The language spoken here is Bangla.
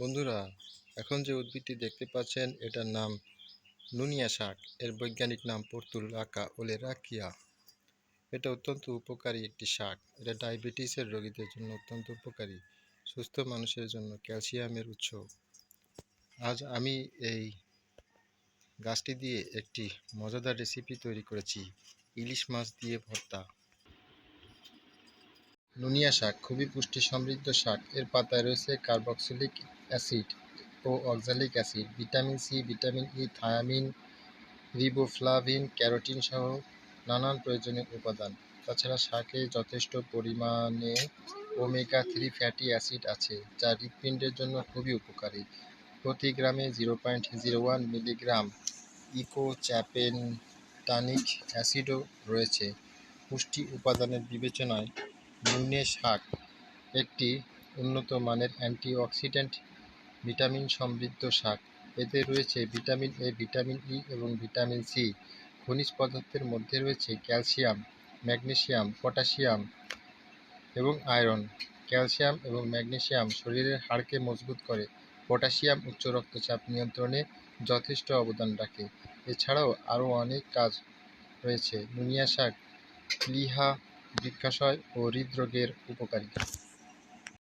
বন্ধুরা, এখন যে উদ্ভিদটি দেখতে পাচ্ছেন, এটার নাম নুনিয়া শাক। এর বৈজ্ঞানিক নাম পর্তুলাকা ওলেরাকিয়া। এটা অত্যন্ত উপকারী একটি শাক। এটা ডায়াবেটিসের রোগীদের জন্য অত্যন্ত উপকারী, সুস্থ মানুষের জন্য ক্যালসিয়ামের উৎস। আজ আমি এই গাছটি দিয়ে একটি মজাদার রেসিপি তৈরি করেছি, ইলিশ মাছ দিয়ে ভর্তা। নুনিয়া শাক খুবই পুষ্টি সমৃদ্ধ শাক। এর পাতায় রয়েছে কার্বক্সিলিক অ্যাসিড ও oxalic acid, vitamin C, vitamin E, thiamine, riboflavin, carotene সহ নানান প্রয়োজনীয় উপাদান। তাছাড়া শাকে যথেষ্ট পরিমাণে ওমেগা থ্রি ফ্যাটি অ্যাসিড আছে, যা হৃৎপিণ্ডের জন্য খুবই উপকারী। প্রতি গ্রামে zero point zero one milligram eicosapentaenoic অ্যাসিডও রয়েছে। পুষ্টি উপাদানের বিবেচনায় নুনে শাক একটি উন্নত মানের অ্যান্টিঅক্সিডেন্ট ভিটামিন সমৃদ্ধ শাক। এতে রয়েছে ভিটামিন এ, ভিটামিন ই এবং ভিটামিন সি। খনিজ পদার্থের মধ্যে রয়েছে ক্যালসিয়াম, ম্যাগনেসিয়াম পটাশিয়াম এবং আয়রন। ক্যালসিয়াম এবং ম্যাগনেসিয়াম শরীরের হাড়কে মজবুত করে। পটাশিয়াম উচ্চ রক্তচাপ নিয়ন্ত্রণে যথেষ্ট অবদান রাখে। এছাড়াও আরও অনেক কাজ রয়েছে। নুনিয়া শাক, লিহা, বৃক্ষাশয় ও হৃদরোগের উপকারী